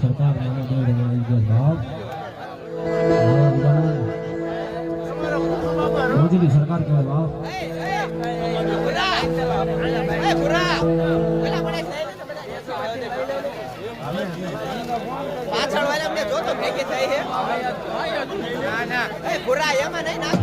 સરકાર મોદીની સરકાર પાછળ વાળા અમને જોતો ભેગી થઈ છે. ના ના. એ ભૂરા, એમાં નહીં ના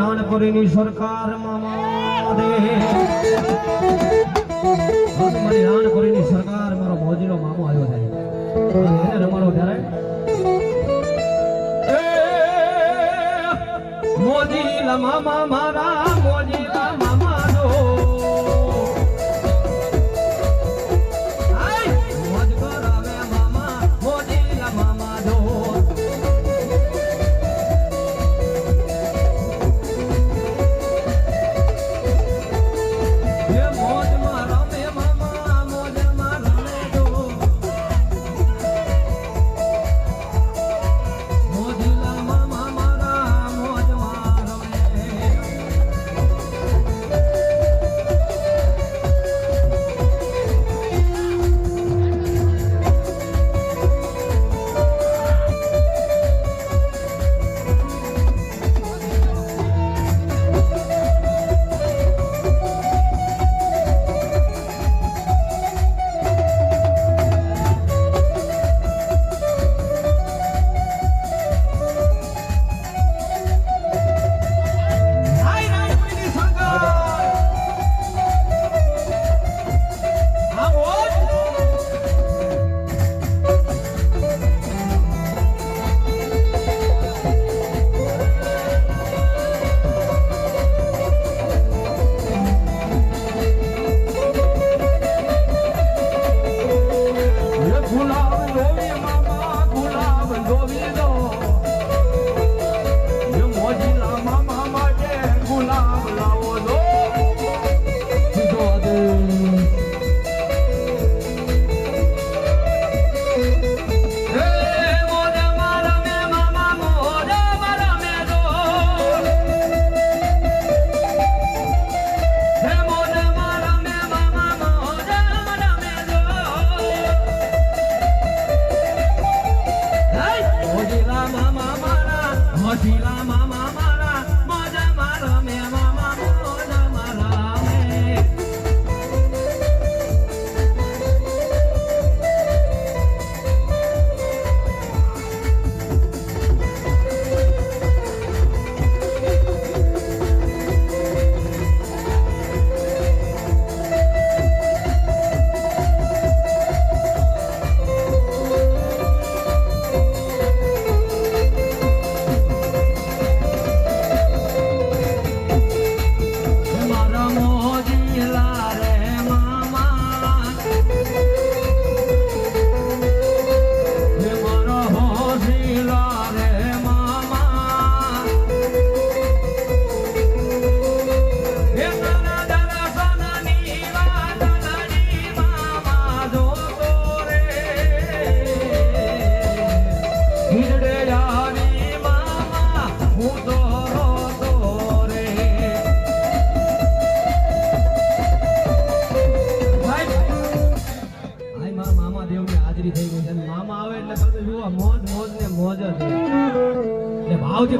રાણપુરીની સરકાર મારી રાણપુરીની સરકાર મારો મોજીનો મામો આવ્યો છે. એને ત્યારે. મોજી મામા મારા.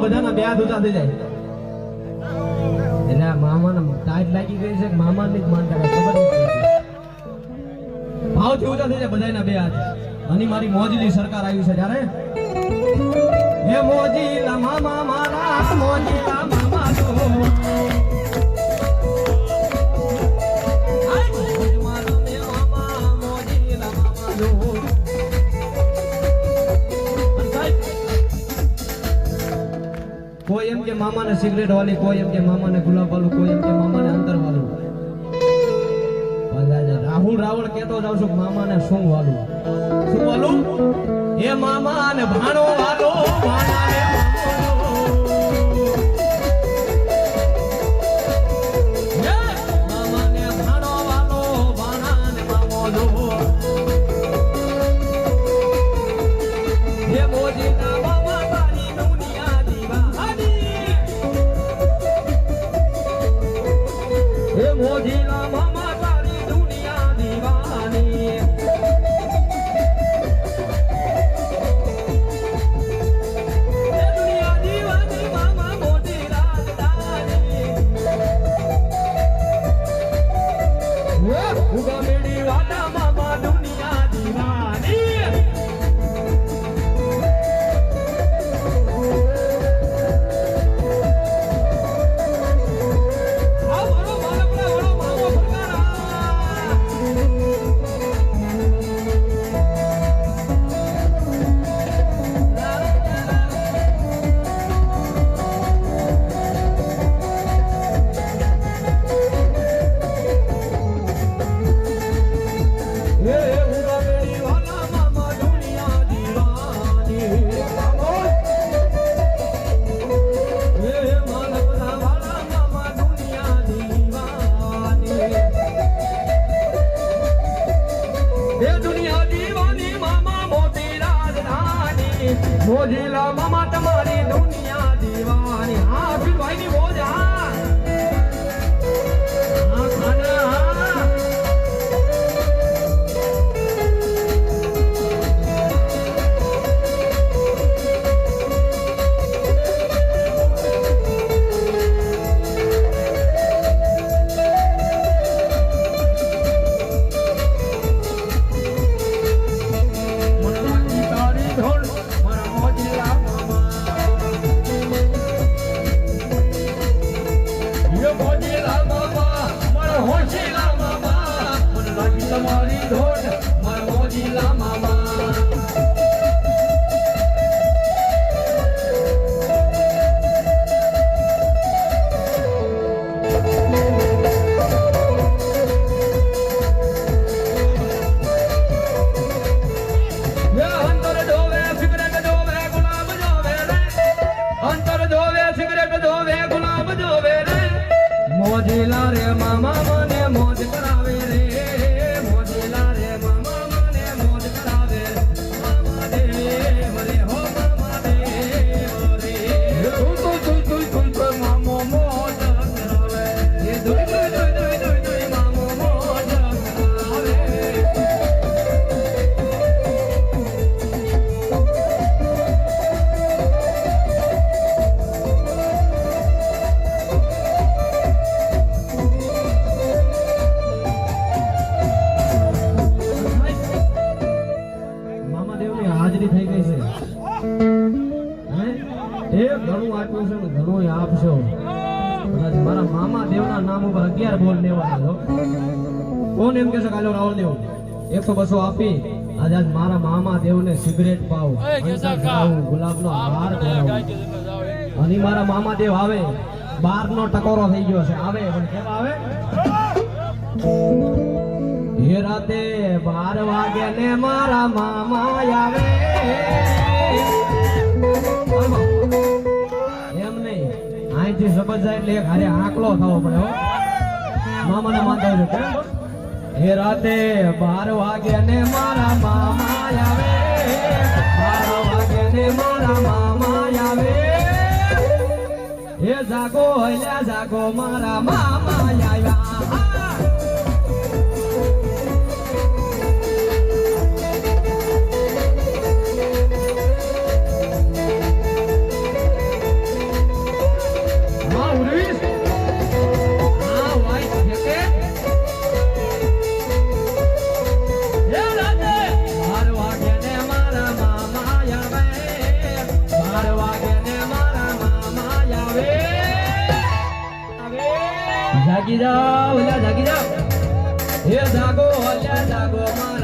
બધાના બે હાથ ઉતા જાય. એટલે આ મામાને ટાઈટ લાગી ગઈ છે મામાને જ માનતા ખબર નથી ભાવથી ઉતા થઈ જાય બધાના બે હાથ. અને મારી મોજલી સરકાર આવી છે જયારે. હે મામા, મારા મોજીલા મામા કે મામાને સિગરેટ વાળી કોઈ, એમ કે મામાને ગુલાબ વાળું કોઈ, એમ કે મામા ને અંતર વાળું રાહુલ રાવણ કેતો જાઉં છું મામાને શું વાળું શું વાળું એ મામા ને ભાણો વાળો દીવાની મામા મોટી રાજધાની. મોજીલા મામા તમારી દુનિયા દીવાની. હા ભાઈની એકસો બસો આપી આજે મારા મામા દેવને સિગરેટ પાવ. ગુલાબનો હાર પહેરાવ. અને મારા મામા દેવ આવે બાર નો ટકોરો થઈ ગયો છે. આવે પણ કેવા આવે? હે રાતે બાર વાગે ને મારા મામા આવે. એમ નહીં અહીંથી સમજ જાય એટલે એક હારે આંકલો થવો પડ્યો મામાને વાંધો છે હે રાતે બાર વાગે ને મારા મામા આવે. બાર વાગે ને મારા મામા આવે. હે જાગો હલ્યા જાગો, મારા મામા આવ્યા. જાગી જાવ ઓલા જાગી જાવ હે જાગો ઓલા જાગો મારા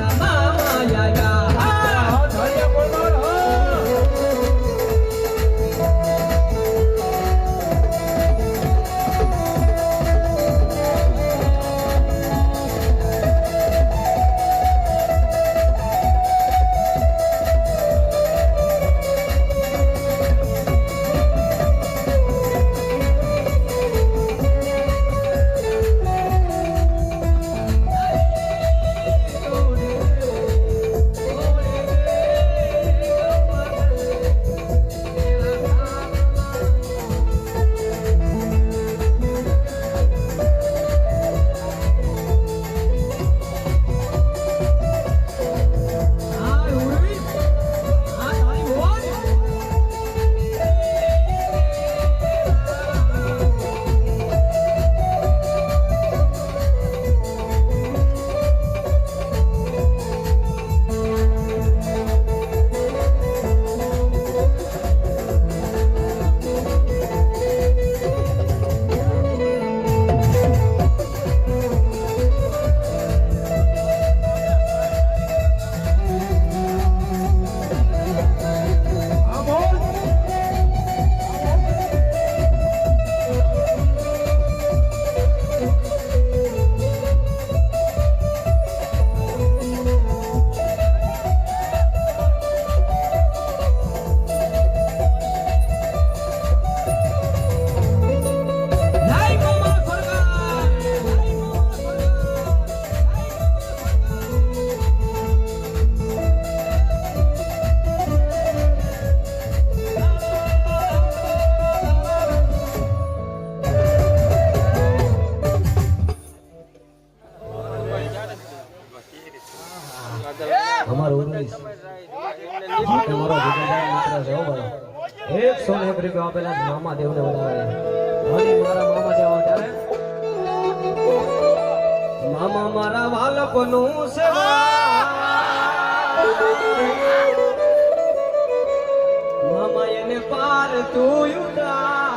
પાર તું ઉડાર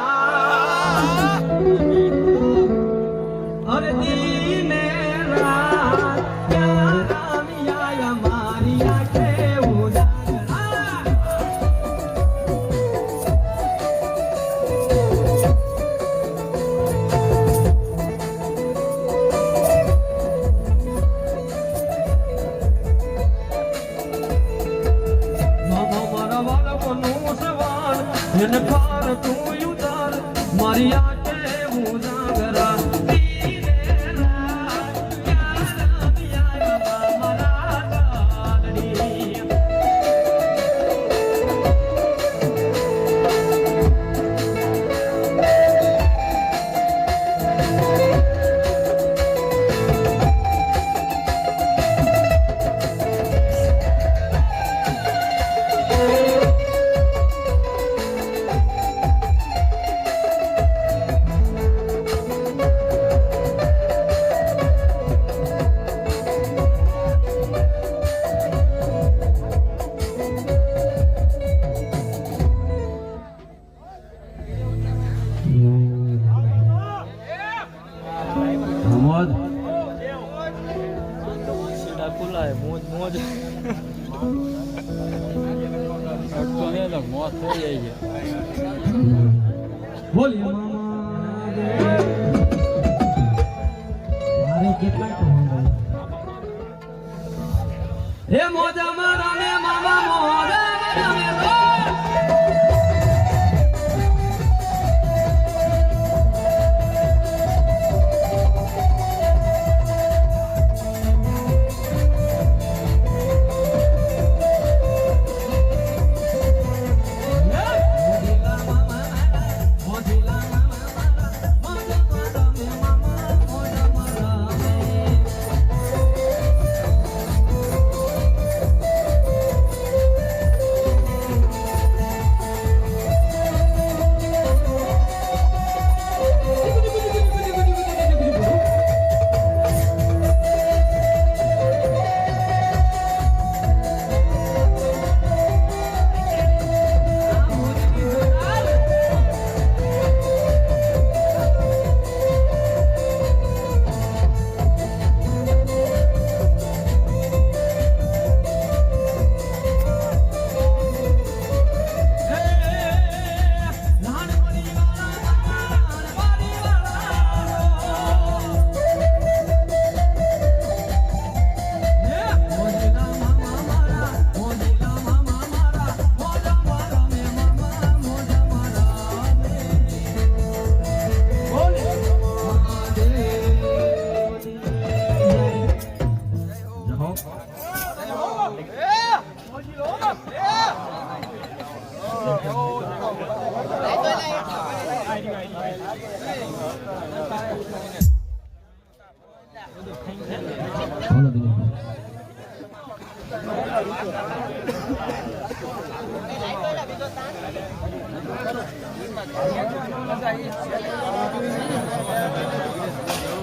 એને પાર તું ઉતાર. મારી આંખે Vou Rolimão.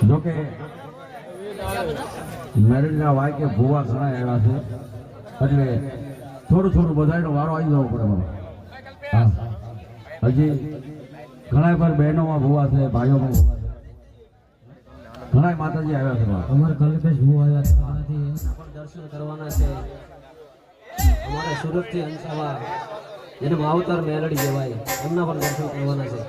જોકે મેરેજના વાયકે ભૂવા ઘણા આવ્યા છે. એટલે થોડું થોડું બધાનો વારો આવી જવો પડે મને. હજી ઘણા પર બહેનોમાં ભૂવા છે, ભાઈઓમાં ભૂવા છે. ઘણા માતાજી આવ્યા છે મારે અમારે કલ્પેશ ભૂ આવ્યા છે. પણ દર્શન કરવાના છે. અમારે સુરતથી અંશાવા જેને માવતર મેલડી કહેવાય એમના પણ દર્શન કરવાના છે.